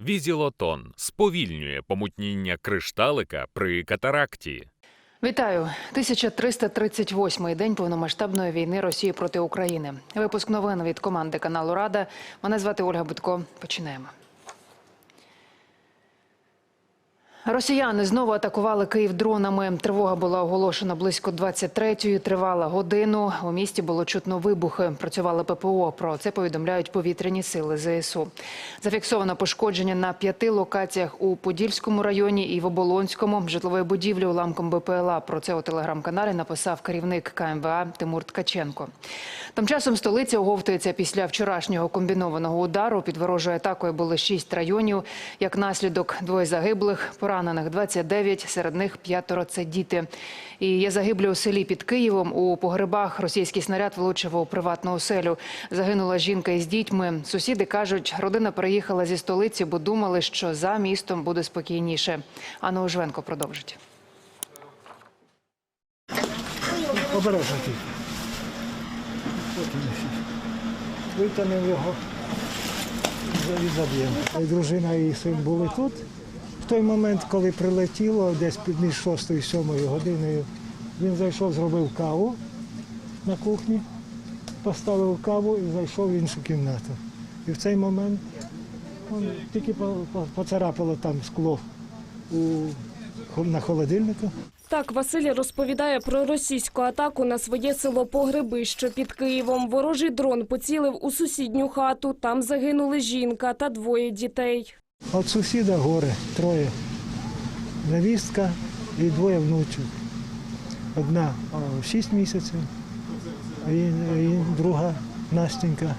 Візілотон сповільнює помутніння кришталика при катаракті. Вітаю! 1338-й день повномасштабної війни Росії проти України. Випуск новин від команди каналу Рада. Мене звати Ольга Будко. Починаємо. Росіяни знову атакували Київ дронами. Тривога була оголошена близько 23-ї, тривала годину. У місті було чутно вибухи. Працювали ППО. Про це повідомляють повітряні сили ЗСУ. Зафіксовано пошкодження на п'яти локаціях у Подільському районі і в Оболонському. Житлової будівлі уламком БПЛА. Про це у телеграм-каналі написав керівник КМВА Тимур Ткаченко. Тим часом столиця оговтується після вчорашнього комбінованого удару. Під ворожою атакою були шість районів. Як наслідок двоє загиблих, поранених 29, серед них п'ятеро це діти. І є загиблі у селі під Києвом. У погребах російський снаряд влучив у приватну оселю. Загинула жінка із дітьми. Сусіди кажуть, родина переїхала зі столиці, бо думали, що за містом буде спокійніше. Анна Ужвенко продовжить. Обережно тільки. Його і заб'ємо. Дружина і син були тут. В той момент, коли прилетіло, десь між 6 і 7 годиною, він зайшов, зробив каву на кухні, поставив каву і зайшов в іншу кімнату. І в цей момент он, тільки по- по- поцарапало там скло у, на холодильнику. Так, Василь розповідає про російську атаку на своє село Погреби, що під Києвом. Ворожий дрон поцілив у сусідню хату. Там загинули жінка та двоє дітей. От сусіда горе, троє. Невістка і двоє внучок. Одна о, 6 місяців, і, і друга Настенька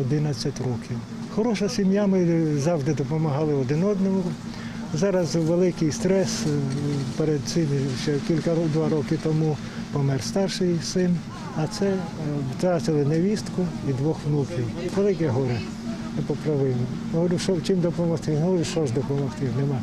11 років. Хороша сім'я, ми завжди допомагали один одному. Зараз великий стрес. е, Перед цим ще кілька два роки тому помер старший син, а це е, втратили невістку і двох внуків. Велике горе непоправимо. Говорю, що чим допомогти? Говорю, що ж допомогти? Нема.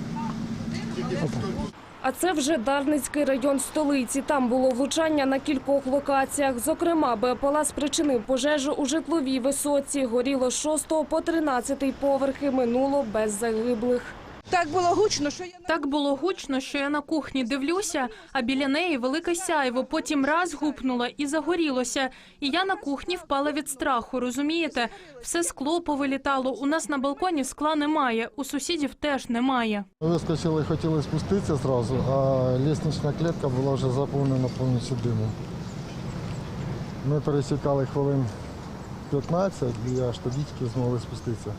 А це вже Дарницький район столиці. Там було влучання на кількох локаціях. Зокрема, БПЛА спричинив пожежу у житловій висоці. Горіло з 6 по 13 поверхи. Минуло без загиблих. Так було гучно, що я Так було гучно, що я на кухні дивлюся, а біля неї велике сяйво. Потім раз гупнуло і загорілося. І я на кухні впала від страху. Розумієте, все скло повилітало. У нас на балконі скла немає, у сусідів теж немає. Вискочили, хотіли спуститися зразу, а лестнична клітка була вже заповнена повністю димом. Ми пересікали хвилин 15 і аж тоді тільки змогли спуститися,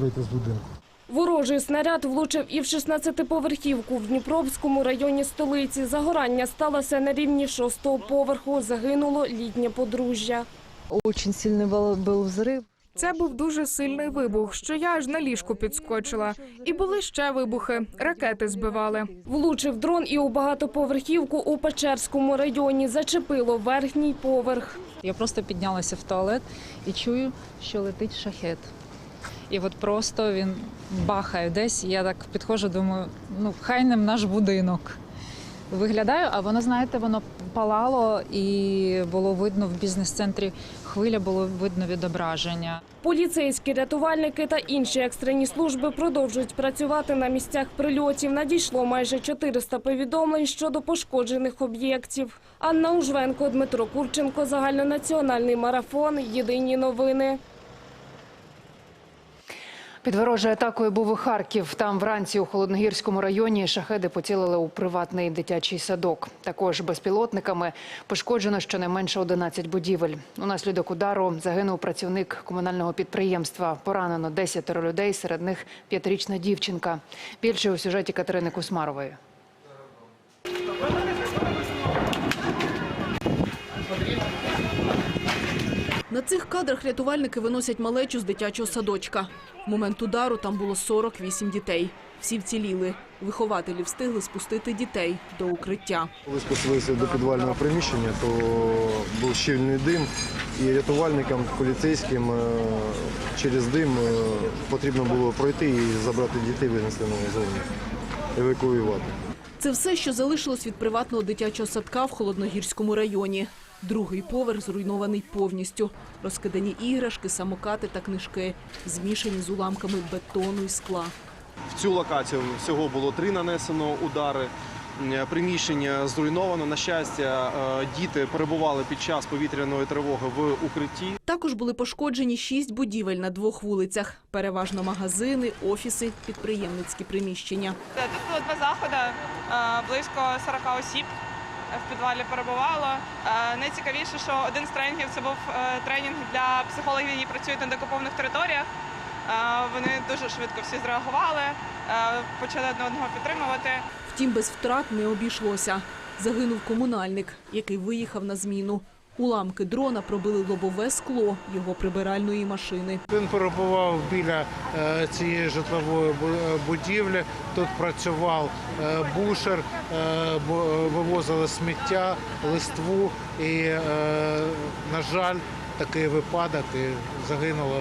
вийти з будинку. Ворожий снаряд влучив і в 16-поверхівку в Дніпровському районі столиці. Загорання сталося на рівні шостого поверху. Загинуло літнє подружжя. Очень сильный был, был взрыв. Це був дуже сильний вибух, що я аж на ліжку підскочила. І були ще вибухи. Ракети збивали. Влучив дрон і у багатоповерхівку у Печерському районі. Зачепило верхній поверх. Я просто піднялася в туалет і чую, що летить шахет. І от просто він бахає десь. Я так підходжу, думаю, ну хай не наш будинок. Виглядаю, а воно, знаєте, воно палало і було видно в бізнес-центрі хвиля, було видно відображення. Поліцейські, рятувальники та інші екстрені служби продовжують працювати на місцях прильотів. Надійшло майже 400 повідомлень щодо пошкоджених об'єктів. Анна Ужвенко, Дмитро Курченко, загальнонаціональний марафон. Єдині новини. Під ворожою атакою був і Харків. Там вранці у Холодногірському районі шахеди поцілили у приватний дитячий садок. Також безпілотниками пошкоджено щонайменше 11 будівель. Унаслідок удару загинув працівник комунального підприємства. Поранено 10 людей, серед них п'ятирічна дівчинка. Більше у сюжеті Катерини Кусмарової. На цих кадрах рятувальники виносять малечу з дитячого садочка. В момент удару там було 48 дітей. Всі вціліли. Вихователі встигли спустити дітей до укриття. Коли спустилися до підвального приміщення, то був щільний дим, і рятувальникам, поліцейським е, через дим е, потрібно було пройти і забрати дітей, винести на зону, евакуювати. Це все, що залишилось від приватного дитячого садка в Холодногірському районі. Другий поверх зруйнований повністю. Розкидані іграшки, самокати та книжки, змішані з уламками бетону і скла. В цю локацію всього було три нанесено удари. Приміщення зруйновано. На щастя, е, діти перебували під час повітряної тривоги в укритті. Також були пошкоджені шість будівель на двох вулицях. Переважно магазини, офіси, підприємницькі приміщення. Тут було два заходи, е, близько 40 осіб в підвалі перебувало. Е, Найцікавіше, що один з тренінгів це був е, тренінг для психологів, які працюють на декупованих територіях. Е, Вони дуже швидко всі зреагували, почали одне одного підтримувати. Втім, без втрат не обійшлося. Загинув комунальник, який виїхав на зміну. Уламки дрона пробили лобове скло його прибиральної машини. Він перебував біля е, цієї житлової е, будівлі. Тут працював е, бушер, вивозили сміття, листву. І, на жаль, такий випадок і загинула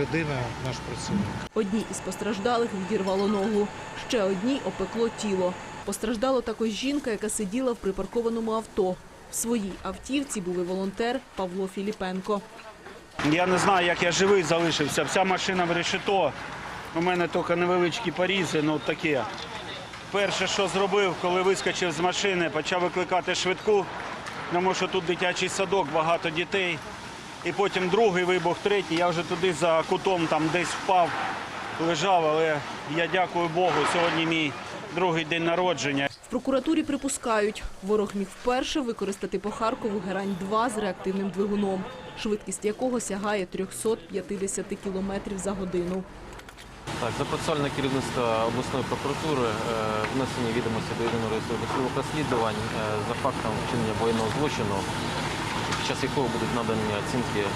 людина, наш працівник. Одній із постраждалих відірвало ногу, ще одній опекло тіло. Постраждала також жінка, яка сиділа в припаркованому авто. В своїй автівці був і волонтер Павло Філіпенко. Я не знаю, як я живий залишився. Вся машина в решето. У мене тільки невеличкі порізи, ну таке. Перше, що зробив, коли вискочив з машини, почав викликати швидку, тому що тут дитячий садок, багато дітей. І потім другий вибух, третій. Я вже туди за кутом там десь впав, лежав, але я дякую Богу. Сьогодні мій другий день народження. В прокуратурі припускають, ворог міг вперше використати по Харкову Герань-2 з реактивним двигуном, швидкість якого сягає 350 км за годину. Так, за процесуальне керівництво обласної прокуратури внесення відомості до єдиного реєстру розслідувань е, за фактом вчинення воєнного злочину, час якого будуть надані оцінки е,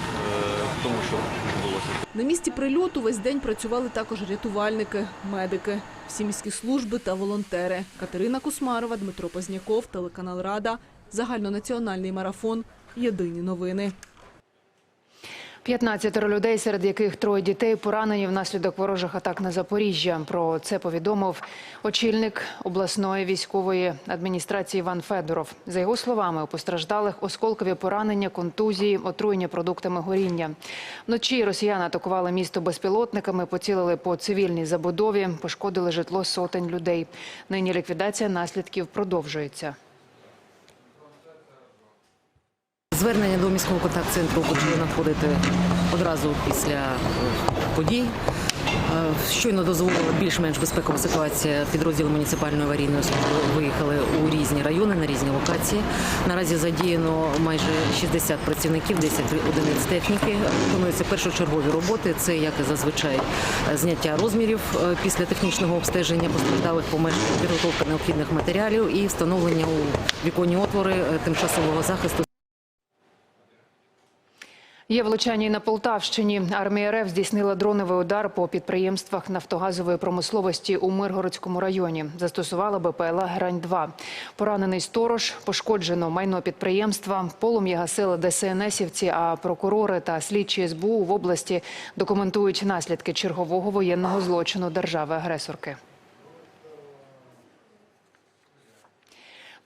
тому, що відбулося. На місці прильоту весь день працювали також рятувальники, медики, всі міські служби та волонтери. Катерина Кусмарова, Дмитро Позняков, телеканал Рада, загальнонаціональний марафон. Єдині новини. 15 людей, серед яких троє дітей, поранені внаслідок ворожих атак на Запоріжжя. Про це повідомив очільник обласної військової адміністрації Іван Федоров. За його словами, у постраждалих осколкові поранення, контузії, отруєння продуктами горіння. Вночі росіяни атакували місто безпілотниками, поцілили по цивільній забудові, пошкодили житло сотень людей. Нині ліквідація наслідків продовжується. Звернення до міського контакт-центру почали надходити одразу після е, подій. Е, Щойно дозволила більш-менш безпекова ситуація. Підрозділи муніципальної аварійної служби виїхали у різні райони на різні локації. Наразі задіяно майже 60 працівників, 10 одиниць техніки. Виконуються першочергові роботи. Це як і зазвичай зняття розмірів е, після технічного обстеження постраждалих помешкань, підготовка необхідних матеріалів і встановлення у віконні отвори тимчасового захисту. Є влучання і на Полтавщині. Армія РФ здійснила дроновий удар по підприємствах нафтогазової промисловості у Миргородському районі. Застосувала БПЛА «Грань-2». Поранений сторож, пошкоджено майно підприємства. Полум'я гасили ДСНСівці, а прокурори та слідчі СБУ в області документують наслідки чергового воєнного злочину держави-агресорки.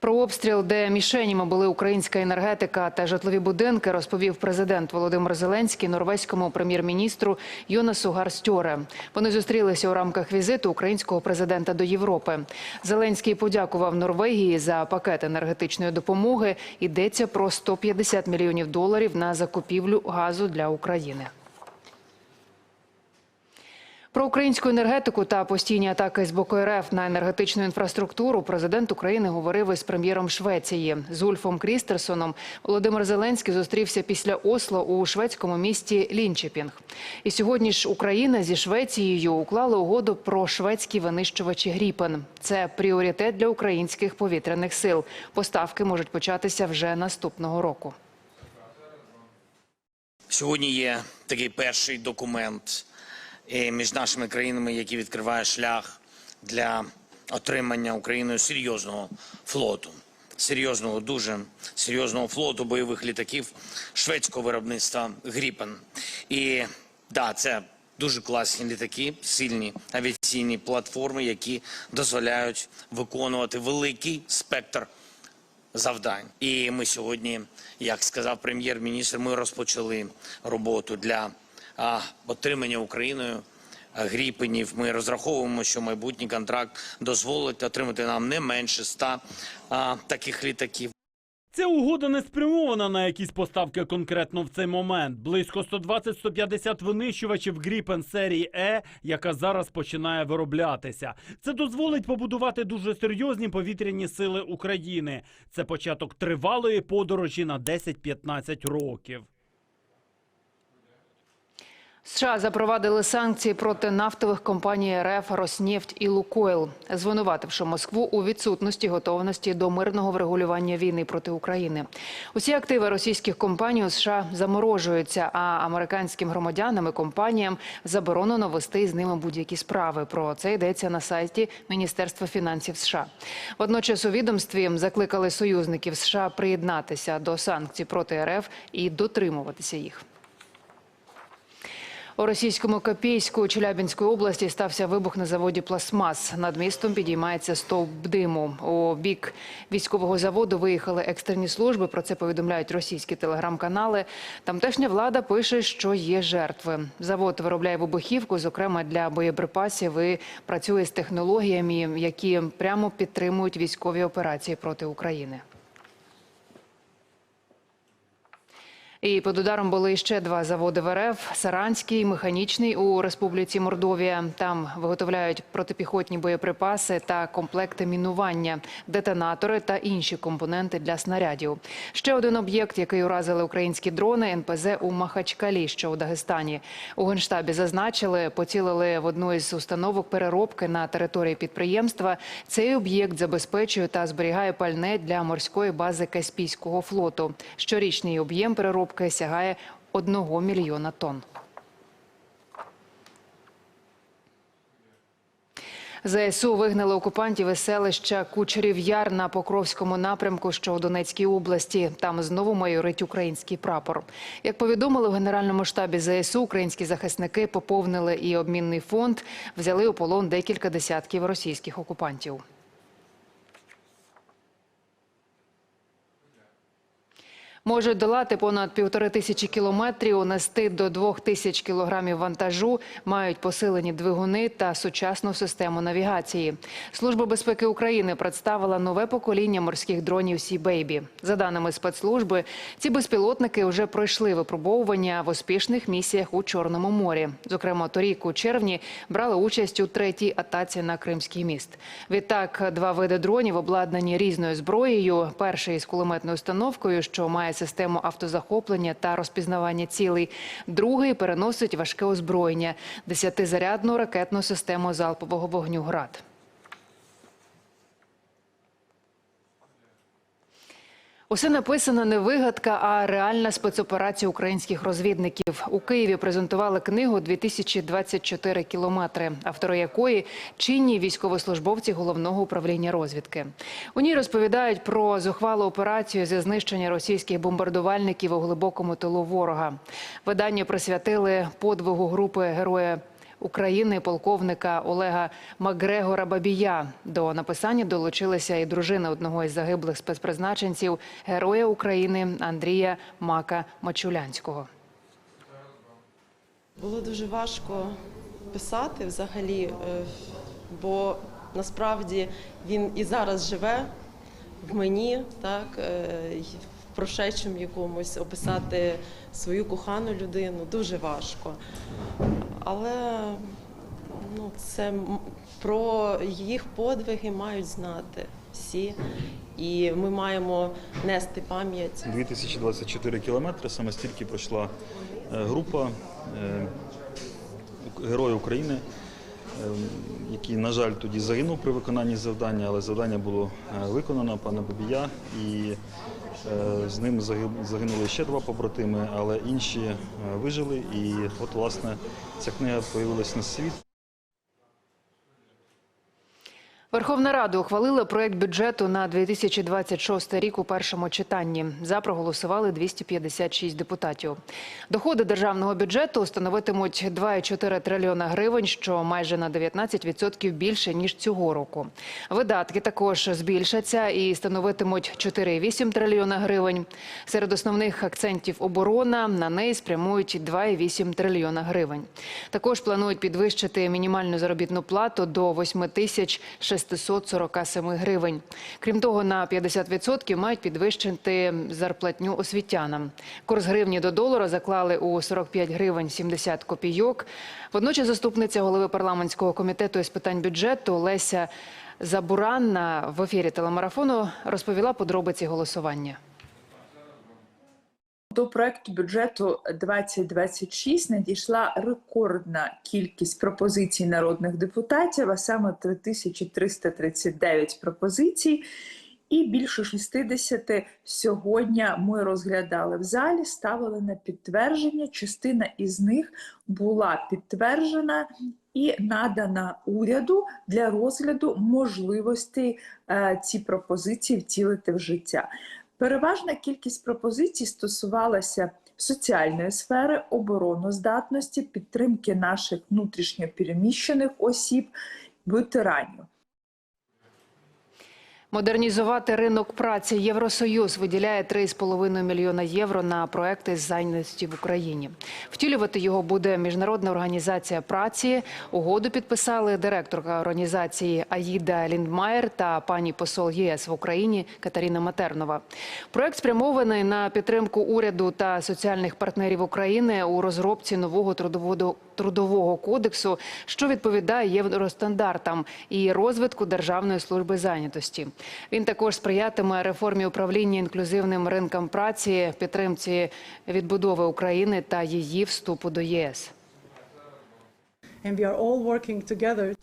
Про обстріл, де мішенями були українська енергетика та житлові будинки, розповів президент Володимир Зеленський норвезькому прем'єр-міністру Йонасу Гарстьоре. Вони зустрілися у рамках візиту українського президента до Європи. Зеленський подякував Норвегії за пакет енергетичної допомоги. Йдеться про 150 мільйонів доларів на закупівлю газу для України. Про українську енергетику та постійні атаки з боку РФ на енергетичну інфраструктуру президент України говорив із прем'єром Швеції з Ульфом Крістерсоном. Володимир Зеленський зустрівся після Осло у шведському місті Лінчепінг. І сьогодні ж Україна зі Швецією уклали угоду про шведські винищувачі Гріпен. Це пріоритет для українських повітряних сил. Поставки можуть початися вже наступного року. Сьогодні є такий перший документ е, між нашими країнами, який відкриває шлях для отримання Україною серйозного флоту. Серйозного, дуже серйозного флоту бойових літаків шведського виробництва Гріпен. І да, це дуже класні літаки, сильні авіаційні платформи, які дозволяють виконувати великий спектр завдань. І ми сьогодні, як сказав прем'єр-міністр, ми розпочали роботу для отримання Україною гріпенів. Ми розраховуємо, що майбутній контракт дозволить отримати нам не менше 100 таких літаків. Ця угода не спрямована на якісь поставки конкретно в цей момент. Близько 120-150 винищувачів Гріпен серії Е, яка зараз починає вироблятися. Це дозволить побудувати дуже серйозні повітряні сили України. Це початок тривалої подорожі на 10-15 років. США запровадили санкції проти нафтових компаній РФ «Роснефть» і «Лукойл», звинувативши Москву у відсутності готовності до мирного врегулювання війни проти України. Усі активи російських компаній у США заморожуються, а американським громадянам і компаніям заборонено вести з ними будь-які справи. Про це йдеться на сайті Міністерства фінансів США. Водночас у відомстві закликали союзників США приєднатися до санкцій проти РФ і дотримуватися їх. У російському Копейську Челябінської області стався вибух на заводі «Пластмас». Над містом підіймається стовп диму. У бік військового заводу виїхали екстрені служби. Про це повідомляють російські телеграм-канали. Тамтешня влада пише, що є жертви. Завод виробляє вибухівку, зокрема для боєприпасів, і працює з технологіями, які прямо підтримують військові операції проти України. І під ударом були ще два заводи в РФ – Саранський, Механічний у Республіці Мордовія. Там виготовляють протипіхотні боєприпаси та комплекти мінування, детонатори та інші компоненти для снарядів. Ще один об'єкт, який уразили українські дрони – НПЗ у Махачкалі, що у Дагестані. У Генштабі зазначили, поцілили в одну із установок переробки на території підприємства. Цей об'єкт забезпечує та зберігає пальне для морської бази Каспійського флоту. Щорічний об'єм переробки сягає 1 мільйона тонн. ЗСУ вигнали окупантів із селища Кучерів Яр на Покровському напрямку, що у Донецькій області. Там знову майорить український прапор. Як повідомили в Генеральному штабі ЗСУ, українські захисники поповнили і обмінний фонд, взяли у полон декілька десятків російських окупантів. Можуть долати понад півтори тисячі кілометрів, нести до двох тисяч кілограмів вантажу, мають посилені двигуни та сучасну систему навігації. Служба безпеки України представила нове покоління морських дронів Сі Бейбі. За даними спецслужби, ці безпілотники вже пройшли випробовування в успішних місіях у Чорному морі. Зокрема, торік у червні брали участь у третій атаці на Кримський міст. Відтак, два види дронів обладнані різною зброєю. Перший з кулеметною установкою, що має систему автозахоплення та розпізнавання цілей. Другий переносить важке озброєння – десятизарядну ракетну систему залпового вогню «Град». Усе написано не вигадка, а реальна спецоперація українських розвідників. У Києві презентували книгу «2024 кілометри», автори якої чинні військовослужбовці головного управління розвідки. У ній розповідають про зухвалу операцію зі знищення російських бомбардувальників у глибокому тилу ворога. Видання присвятили подвигу групи героя України полковника Олега Макгрегора Бабія. До написання долучилася і дружина одного із загиблих спецпризначенців, героя України Андрія Мака Мачулянського. Було дуже важко писати взагалі, е, бо насправді він і зараз живе в мені, так, е, в прошедшому якомусь описати свою кохану людину дуже важко. Але ну, це про їх подвиги мають знати всі. І ми маємо нести пам'ять 2024 кілометри. Саме стільки пройшла е, група е, Ук- Герої України, е, який, на жаль, тоді загинув при виконанні завдання, але завдання було виконано пана Бабія, і з ним загинули ще два побратими, але інші е, вижили. І от, власне, ця книга з'явилася на світ. Верховна Рада ухвалила проект бюджету на 2026 рік у першому читанні. За проголосували 256 депутатів. Доходи державного бюджету становитимуть 2,4 трильйона гривень, що майже на 19% більше ніж цього року. Видатки також збільшаться і становитимуть 4,8 трильйона гривень. Серед основних акцентів оборона на неї спрямують 2,8 трильйона гривень. Також планують підвищити мінімальну заробітну плату до 8 тисяч 647 гривень. Крім того, на 50% мають підвищити зарплатню освітянам. Курс гривні до долара заклали у 45 гривень 70 копійок. Водночас заступниця голови парламентського комітету із питань бюджету Леся Забуранна в ефірі телемарафону розповіла подробиці голосування. До проекту бюджету 2026 надійшла рекордна кількість пропозицій народних депутатів, а саме 3339 пропозицій. І більше 60 сьогодні ми розглядали в залі, ставили на підтвердження. Частина із них була підтверджена і надана уряду для розгляду можливості е, ці пропозиції втілити в життя. Переважна кількість пропозицій стосувалася соціальної сфери, обороноздатності, підтримки наших внутрішньо переміщених осіб, ветеранів. Модернізувати ринок праці Євросоюз виділяє 3,5 мільйона євро на проекти з зайнятості в Україні. Втілювати його буде міжнародна організація праці. Угоду підписали директорка організації Аїда Ліндмаєр та пані посол ЄС в Україні Катерина Матернова. Проект спрямований на підтримку уряду та соціальних партнерів України у розробці нового трудового трудового кодексу, що відповідає євростандартам і розвитку Державної служби зайнятості. Він також сприятиме реформі управління інклюзивним ринком праці, підтримці відбудови України та її вступу до ЄС.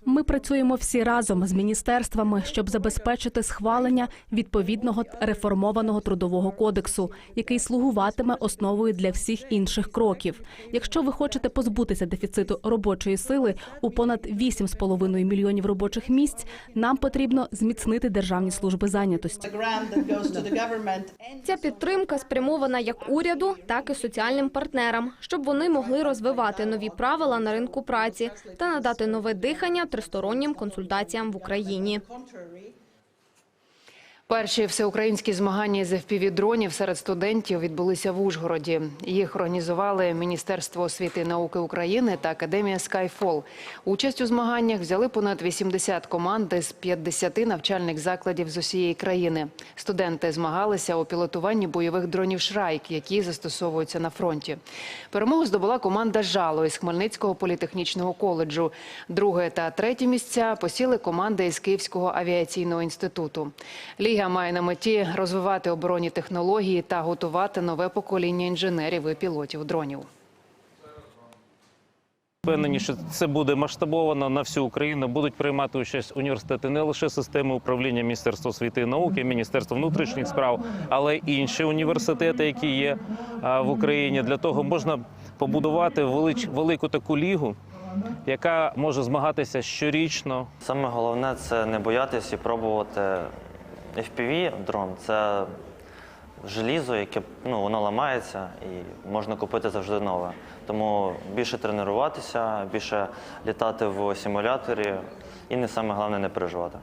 Ми працюємо всі разом з міністерствами, щоб забезпечити схвалення відповідного реформованого трудового кодексу, який слугуватиме основою для всіх інших кроків. Якщо ви хочете позбутися дефіциту робочої сили у понад 8,5 мільйонів робочих місць, нам потрібно зміцнити державні служби зайнятості. Ця підтримка спрямована як уряду, так і соціальним партнерам, щоб вони могли розвивати нові правила на ринку праці та надати нове дихання тристороннім консультаціям в Україні. Перші всеукраїнські змагання з FPV-дронів серед студентів відбулися в Ужгороді. Їх організували Міністерство освіти і науки України та Академія Skyfall. Участь у змаганнях взяли понад 80 команд з 50 навчальних закладів з усієї країни. Студенти змагалися у пілотуванні бойових дронів «Шрайк», які застосовуються на фронті. Перемогу здобула команда «Жало» із Хмельницького політехнічного коледжу. Друге та третє місця посіли команди із Київського авіаційного інституту. Ліга має на меті розвивати оборонні технології та готувати нове покоління інженерів і пілотів дронів. Впевнені, що це буде масштабовано на всю Україну. Будуть приймати участь університети не лише системи управління Міністерства освіти і науки, Міністерства внутрішніх справ, але й інші університети, які є в Україні. Для того можна побудувати велич, велику таку лігу, яка може змагатися щорічно. Саме головне це не боятися і пробувати FPV дрон. Це желізо, яке ну, воно ламається і можна купити завжди нове. Тому більше тренуватися, більше літати в симуляторі і не саме головне не переживати.